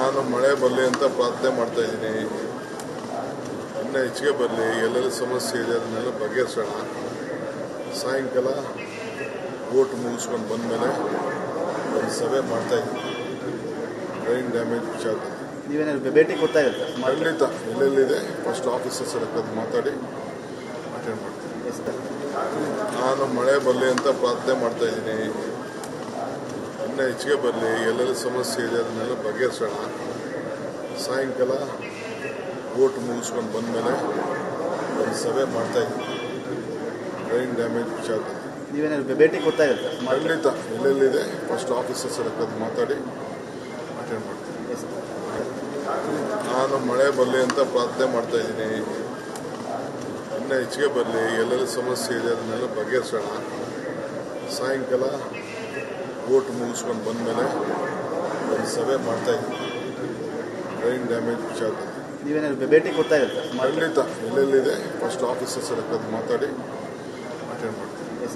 ನಾನು ಮಳೆ ಬರಲಿ ಅಂತ ಪ್ರಾರ್ಥನೆ ಮಾಡ್ತಾ ಇದ್ದೀನಿ. ಇನ್ನೂ ಹೆಚ್ಚಿಗೆ ಬರಲಿ ಎಲ್ಲೆಲ್ಲಿ ಸಮಸ್ಯೆ ಇದೆ ಅದನ್ನೆಲ್ಲ ಬಗೆಹರಿಸೋಣ. ಸಾಯಂಕಾಲ ಓಟ್ ಮುಗಿಸ್ಕೊಂಡು ಬಂದಮೇಲೆ ಒಂದು ಸಭೆ ಮಾಡ್ತಾ ಇದ್ದೀನಿ. ರೈನ್ ಡ್ಯಾಮೇಜ್ ವಿಚಾರದಲ್ಲಿ. ನೀವೇನಾದ್ರು ಭೇಟಿ ಕೊಡ್ತಾ ಇರುತ್ತೆ ಖಂಡಿತ. ಎಲ್ಲೆಲ್ಲಿದೆ? ಫಸ್ಟ್ ಆಫೀಸರ್ಸ್ ಕರೆದು ಮಾತಾಡಿ ಅಟೆಂಡ್ ಮಾಡ್ತೀನಿ. ನಾನು ಮಳೆ ಬರಲಿ ಅಂತ ಪ್ರಾರ್ಥನೆ ಮಾಡ್ತಾ ಇದ್ದೀನಿ. ಇನ್ನೂ ಹೆಚ್ಚಿಗೆ ಬರಲಿ ಎಲ್ಲೆಲ್ಲ ಸಮಸ್ಯೆ ಇದೆ ಅದನ್ನೆಲ್ಲ ಬಗೆಹರಿಸೋಣ. ಸಾಯಂಕಾಲ ಓಟ್ ಮುಗಿಸ್ಕೊಂಡು ಬಂದಮೇಲೆ ಒಂದು ಸಭೆ ಮಾಡ್ತಾ ಇದ್ದೀನಿ. ರೈನ್ ಡ್ಯಾಮೇಜ್ ವಿಚಾರ ನೀವೇನಾದ್ರು ಭೇಟಿ ಕೊಡ್ತಾ ಇರುತ್ತೆ ಖಂಡಿತ. ಎಲ್ಲೆಲ್ಲಿದೆ? ಫಸ್ಟ್ ಆಫೀಸರ್ಸ್ ಕರೆದು ಮಾತಾಡಿ ಅಟೆಂಡ್ ಮಾಡ್ತೀನಿ. ನಾನು ಮಳೆ ಬರಲಿ ಅಂತ ಪ್ರಾರ್ಥನೆ ಮಾಡ್ತಾ ಇದ್ದೀನಿ. ಇನ್ನೂ ಹೆಚ್ಚಿಗೆ ಬರಲಿ ಎಲ್ಲೆಲ್ಲ ಸಮಸ್ಯೆ ಇದೆ ಅದನ್ನೆಲ್ಲ ಬಗೆಹರಿಸೋಣ. ಸಾಯಂಕಾಲ ಓಟ್ ಮುಗಿಸ್ಕೊಂಡು ಬಂದಮೇಲೆ ಒಂದು ಸಭೆ ಮಾಡ್ತಾ ಇದ್ದೀವಿ ಬ್ರೈನ್ ಡ್ಯಾಮೇಜ್ ವಿಚಾರದಲ್ಲಿ ನೀವೇನಾದ್ರು ಭೇಟಿ ಕೊಡ್ತಾ ಇರುತ್ತೆ ಖಂಡಿತ. ಎಲ್ಲೆಲ್ಲಿದೆ? ಫಸ್ಟ್ ಆಫೀಸರ್ಸ್ ಕರೆದು ಮಾತಾಡಿ ಅಟೆಂಡ್ ಮಾಡ್ತೀನಿ